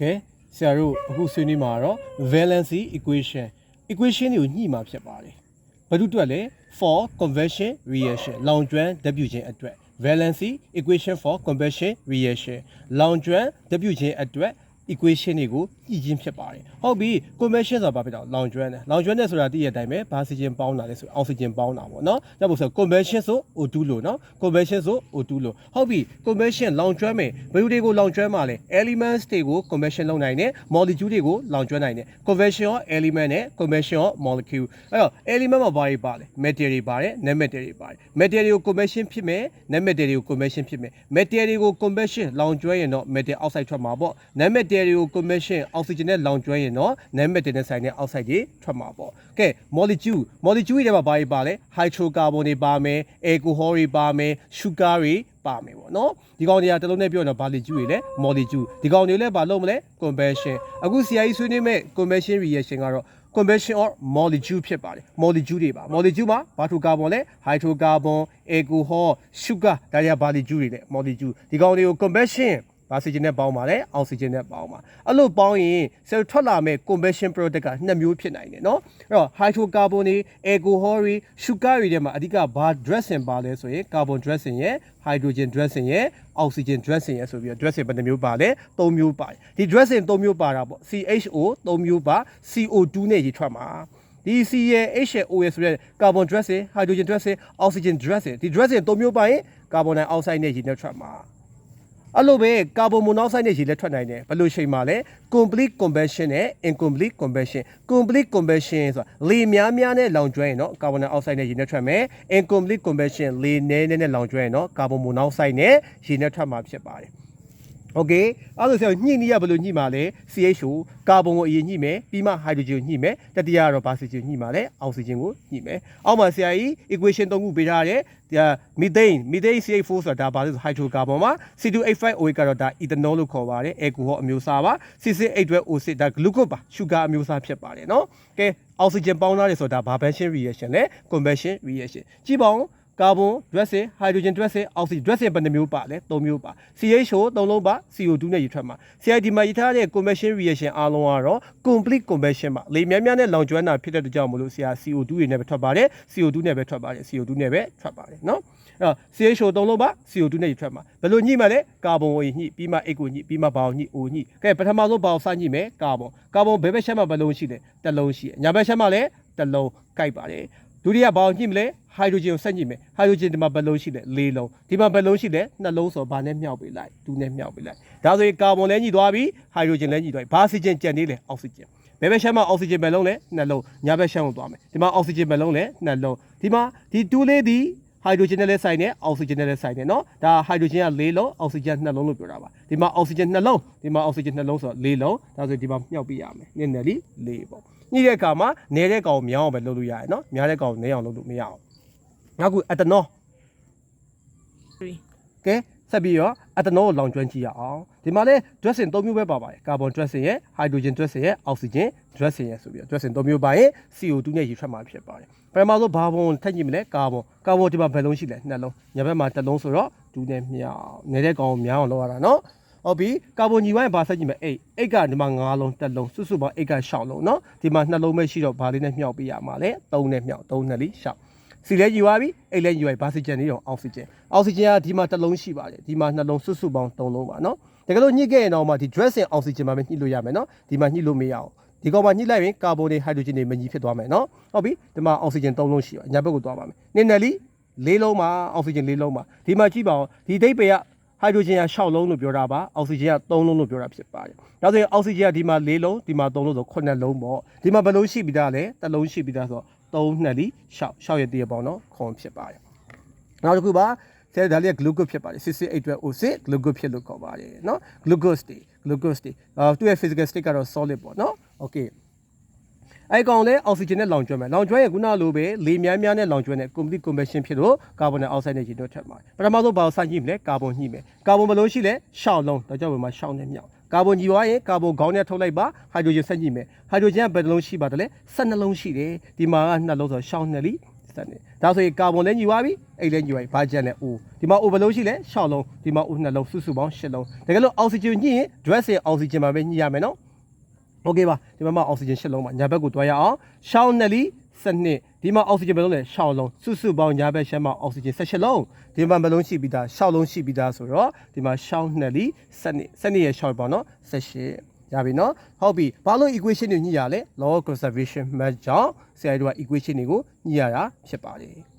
ကဲဆရာတို့အခုဆွေးနွေးမှာတော့ valency equation equation တွေကိုညှိမှာဖြစ်ပါတယ်ဘာလို့အတွက်လဲ for conversion reaction လောင်ကျွမ်းဓာတ်ပြုခြင်းအတွက် valency equation for conversion reaction လောင်ကျွမ်းဓာတ်ပြုခြင်းအတွက် equation တွေကိုညှိခြင်းဖြစ်ပါတယ်ဟုတ်ပြီ conversion ဆိုတာဘာဖြစ်တော့လောင်ကျွမ်းတယ်လောင်ကျွမ်းတယ်ဆိုတာသိရတဲ့အတိုင်းပဲဘာစီဂျင်ပေါင်းတာလဲဆိုအောက်ဆီဂျင်ပေါင်းတာပေါ့နော်ဒါပို့ဆို conversion ဆို O2 လို့နော် conversion ဆို O2 လို့ဟုတ်ပြီ conversion လောင်ကျွမ်းမယ်ဘယ်လိုတွေကိုလောင်ကျွမ်းမှာလဲ elements တွေကို conversion လုပ်နိုင်တယ် molecule တွေကိုလောင်ကျွမ်းနိုင်တယ် conversion of element နဲ့ conversion of molecule အဲ့တော့ element မှာဘာတွေပါလဲ metal တွေပါတယ် non metal တွေပါတယ် metal တွေကို conversion ဖြစ်မယ် non metal တွေကို conversion ဖြစ်မယ် metal တွေကို conversion လောင်ကျွမ်းရင်တော့ metal oxide ထွက်မှာပေါ့ non metal တွေကို conversion oxygen နဲ့လောင်ကျွမ်းရင်တော့ non metal နဲ့ဆိုင်တဲ့ oxide တွေထွက်မှာပေါ့ကဲ molecule molecule တွေထဲမှာဘာတွေပါလဲ hydrocarbon တွေပါမယ် alcohol တွေပါမယ် sugar တွေပါမယ်ပေါ့နော်ဒီကောင်တွေကတစ်လုံးနဲ့ပြောရင်တော့ molecule တွေလဲ molecule ဒီကောင်တွေလဲဘာလုပ်မလဲ conversion အခု CI ဆွေးနွေးမဲ့ conversion reaction ကတော့ conversion of molecule ဖြစ်ပါတယ် molecule တွေပါ molecule မှာဘာထူကာဗွန်လဲ hydrocarbon alcohol sugar ဒါတွေက molecule တွေလဲ molecule ဒီကောင်တွေကို conversion ဘာစီဂျင်နဲ့ပေါင်းပါလဲအောက်ဆီဂျင်နဲ့ပေါင်းပါအဲ့လိုပေါင်းရင်ဆယ်ထွက်လာမဲ့ conversion product ကနှစ်မျိုးဖြစ်နိုင်တယ်เนาะအဲ့တော့ hydrocarbon တွေ alcohol တွေ sugar တွေထဲမှာအဓိကဘာ dressing ပါလဲဆိုရင် carbon dressing ရဲ့ hydrogen dressing ရဲ့ oxygen dressing ရဲ့ဆိုပြီးတော့ dressing ဘယ်နှမျိုးပါလဲ၃မျိုးပါတယ်ဒီ dressing ၃မျိုးပါတာပေါ့ CHO ၃မျိုးပါ CO2 နဲ့ရေထွက်မှာဒီ C ရဲ့ H ရဲ့ O ရဲ့ဆိုတဲ့ carbon dressing hydrogen dressing oxygen dressing ဒီ dressing ၃မျိုးပါရင် carbon dioxide နဲ့ရေနဲ့ထွက်မှာ အဲ့လိုပဲကာဗွန်မိုနောက်ဆိုက်နဲ့ရေလက်ထွက်နိုင်တယ်ဘယ်လိုချိန်မှာလဲ complete combustion နဲ့ incomplete combustion complete combustion ဆိုတာလေများများနဲ့လောင်ကျွမ်းရင်တော့ကာဗွန်ဒိုင်အောက်ဆိုက်နဲ့ရေနဲ့ထွက်မယ် incomplete combustion လေနည်းနည်းနဲ့လောင်ကျွမ်းရင်တော့ကာဗွန်မိုနောက်ဆိုက်နဲ့ရေနဲ့ထွက်မှာဖြစ်ပါတယ် โอเคအဲ့လိုဆိုရင်ညှိနေရဘယ်လိုညှိမှာလဲ CHO ကာဗွန်ကိုအရင်ညှိမယ်ပြီးမှဟိုက်ဒရိုဂျင်ကိုညှိမယ်တတိယကတော့ဘာစီဂျင်ညှိမှာလဲအောက်ဆီဂျင်ကိုညှိမယ်အောက်မှာ CI equation ၃ခုပေးထားတယ်ဒီမီသိန်းမီသိန်း CH4 ဆိုတာဒါဘာလဲဆိုဟိုက်ဒရိုကာဗွန်မှာ C2H5OH ကတော့ဒါ ethanol လို့ခေါ်ပါတယ် alcohol အမျိုးအစားပါ C6H12O6 ဒါ glucose ပါ sugar အမျိုးအစားဖြစ်ပါတယ်เนาะကဲအောက်ဆီဂျင်ပေါင်းထားတယ်ဆိုတာဒါ Barbenheimer reaction နဲ့ conversion reaction ကြည့်ပါဦး ကာဗွန် dressing hydrogen dressing oxygen dressing ဘယ်နှမျိုးပါလဲ၃မျိုးပါ CHO ၃လုံးပါ CO2 နဲ့ရေထွက်မှာ CID မှာရေးထားတဲ့ conversion reaction အားလုံးကတော့ complete conversion ပါလေများများနဲ့လောင်ကျွမ်းတာဖြစ်တဲ့အတွက်ကြောင့်မလို့ဆရာ CO2 တွေနဲ့ပဲထွက်ပါတယ် CO2 နဲ့ပဲထွက်ပါတယ် CO2 နဲ့ပဲထွက်ပါတယ်เนาะအဲ့တော့ CHO ၃လုံးပါ CO2 နဲ့ရေထွက်မှာဘယ်လိုညှိမှလဲကာဗွန်ကိုညှိပြီးမှ X ကိုညှိပြီးမှဘာကိုညှိ O ညှိကဲပထမဆုံးဘာကိုစညှိမယ်ကာဗွန်ကာဗွန်ဘယ်ဘက်ချက်မှာဘယ်လုံးရှိလဲတစ်လုံးရှိညာဘက်ချက်မှာလည်းတစ်လုံးကိုက်ပါတယ် ဒုတိယဘာကိုညှိမလဲဟိုက်ဒရိုဂျင်ကိုဆက်ညှိမယ်ဟိုက်ဒရိုဂျင်ဒီမှာဘယ်လုံးရှိလဲ၄လုံးဒီမှာဘယ်လုံးရှိလဲနှလုံးဆိုဘာနဲ့မြောက်ပေးလိုက်ဒူနဲ့မြောက်ပေးလိုက်ဒါဆိုရင်ကာဗွန်လည်းညှိသွားပြီဟိုက်ဒရိုဂျင်လည်းညှိသွားပြီဘာစီဂျင်ကျန်နေလဲအောက်ဆီဂျင်ဘယ်ဘက်ရှမ်းမှာအောက်ဆီဂျင်ဘယ်လုံးလဲနှလုံးညာဘက်ရှမ်းကိုသွားမယ်ဒီမှာအောက်ဆီဂျင်ဘယ်လုံးလဲနှလုံးဒီမှာဒီတူးလေးဒီ ဟိုက်ဒရိုဂျင်နဲ့လည်းဆိုင်တယ်အောက်ဆီဂျင်နဲ့လည်းဆိုင်တယ်နော်ဒါဟိုက်ဒရိုဂျင်က၄လုံးအောက်ဆီဂျင်က၂လုံးလို့ပြောတာပါဒီမှာအောက်ဆီဂျင်၂လုံးဒီမှာအောက်ဆီဂျင်၂လုံးဆိုတော့၄လုံးဒါဆိုဒီမှာမြှောက်ပြရမယ်နည်းနည်းလေး၄ပေါ့ညှိတဲ့အခါမှာနေတဲ့ကောင်မြောင်းအောင်ပဲလုပ်လို့ရတယ်နော်များတဲ့ကောင်နေအောင်လုပ်လို့မရအောင်နောက်ခုအက်တနောကဲ ဆက်ပြီးတော့ ethanol ကိုလောင်ကျွမ်းကြည့်ရအောင်ဒီမှာလဲ dressing ၃မျိုးပဲပါပါတယ် carbon dressing ရဲ့ hydrogen dressing ရဲ့ oxygen dressing ရဲ့ဆိုပြီးတော့ dressing ၃မျိုးပါရင် CO2 နဲ့ရေထွက်မှာဖြစ်ပါတယ်ပထမဆုံးဘာဘုံထက်ကြည့်မလဲ carbon carbon ဒီမှာဘယ်လုံးရှိလဲနှစ်လုံးညာဘက်မှာတစ်လုံးဆိုတော့ဒူးနဲ့မြောက်နေတဲ့ကောင်ကိုမြောင်းအောင်လုပ်ရတာနော်ဟုတ်ပြီကာဗွန်ညီဝိုင်းဘာဆက်ကြည့်မလဲ8 8ကဒီမှာ9လုံးတစ်လုံးစုစုပေါင်း8က6လုံးเนาะဒီမှာ2လုံးပဲရှိတော့ဘာလေးနဲ့မြောက်ပေးရမှာလဲ3နဲ့မြောက်3နဲ့လီ6 စီလဲယူသွားပြီအိတ်လဲယူသွားပြီဘာစီဂျန်နေတော့အောက်ဆီဂျင်အောက်ဆီဂျင်ကဒီမှာတစ်လုံးရှိပါတယ်ဒီမှာနှလုံးစွတ်စွတ်ပေါင်း၃လုံးပါနော်တကယ်လို့ညှိခဲ့ရင်တော့မှဒီ dressing အောက်ဆီဂျင်မှာပဲညှိလို့ရမယ်နော်ဒီမှာညှိလို့မရအောင်ဒီကောင်မှာညှိလိုက်ရင်ကာဗွန်တွေဟိုက်ဒရိုဂျင်တွေမညီဖြစ်သွားမယ်နော်ဟုတ်ပြီဒီမှာအောက်ဆီဂျင်၃လုံးရှိပါညာဘက်ကိုသွားပါမယ်နင်နယ်လီ၄လုံးပါအောက်ဆီဂျင်၄လုံးပါဒီမှာကြည့်ပါဦးဒီဒိတ်ပေကဟိုက်ဒရိုဂျင်က6လုံးလို့ပြောတာပါအောက်ဆီဂျင်က3လုံးလို့ပြောတာဖြစ်ပါတယ်။ဒါဆိုရင်အောက်ဆီဂျင်ကဒီမှာ4လုံးဒီမှာ3လုံးဆို9လုံးပေါ့။ဒီမှာဘယ်လုံးရှိပြီးသားလဲတစ်လုံးရှိပြီးသားဆိုတော့ 3နှစ်သည်6 6ရက်တည်းပေါ့နော်ခွန်ဖြစ်ပါတယ်နောက်တစ်ခုပါဆဲဒါလေးက glucose ဖြစ်ပါတယ်668အတွက် O6 glucose ဖြစ်လို့ခေါ်ပါတယ်နော် glucose တွေ glucose တွေအာသူ့ရဲ့ physical state ကတော့ solid ပေါ့နော် okay အဲ့ကောင်လဲအောက်ဆီဂျင်နဲ့လောင်ကျွမ်းမယ်လောင်ကျွမ်းရင်ခုနလိုပဲလေများများနဲ့လောင်ကျွမ်းတဲ့ complete combustion ဖြစ်လို့ကာဗွန်ဒိုင်အောက်ဆိုက်နဲ့ရေတွက်ထွက်မှာပထမဆုံးဘာလို့စညှိမလဲကာဗွန်ညှိမယ်ကာဗွန်ဘယ်လိုရှိလဲရှောက်လုံးဒါကြောင့်ဘယ်မှာရှောက်နေမြောက် ကာဗွန်ညီသွားရင်ကာဗွန်ခေါင်းနဲ့ထုတ်လိုက်ပါဟိုက်ဒရိုဂျင်ဆက်ညှိမယ်ဟိုက်ဒရိုဂျင်ကဘယ်နှလုံးရှိပါတယ်လဲ12လုံးရှိတယ်ဒီမှာက2လုံးဆိုရှောက်2လီ စနစ်ဒါဆိုရင်ကာဗွန်လည်းညီသွားပြီအိတ်လည်းညီသွားပြီဘာကျန်လဲ O ဒီမှာ O ဘယ်လုံးရှိလဲ6လုံးဒီမှာ O နှလုံးစုစုပေါင်း8လုံးတကယ်လို့အောက်ဆီဂျင်ညှိရင် dress ရင်အောက်ဆီဂျင်မှာပဲညှိရမယ်နော်โอเคပါဒီမှာမှာအောက်ဆီဂျင်8လုံးပါညာဘက်ကိုတွားရအောင်ရှောင်းနယ်လီစနစ် ဒီမှာအောက်ဆီဂျင်ဘယ်လုံးလဲ6လုံးစုစုပေါင်းညာဘက်ရှမ်းမှာအောက်ဆီဂျင်18လုံးဒီမှာဘယ်လုံးရှိပြီးသား6လုံးရှိပြီးသားဆိုတော့ဒီမှာရှောင်းနယ်လီစနစ်စနစ်ရဲ့6ပေါ့နော်18ရပြီနော်ဟုတ်ပြီဘာလို့ equation တွေညှိရလဲ law of conservation math ကြောင့်ဆရာတို့က equation တွေကိုညှိရတာဖြစ်ပါတယ်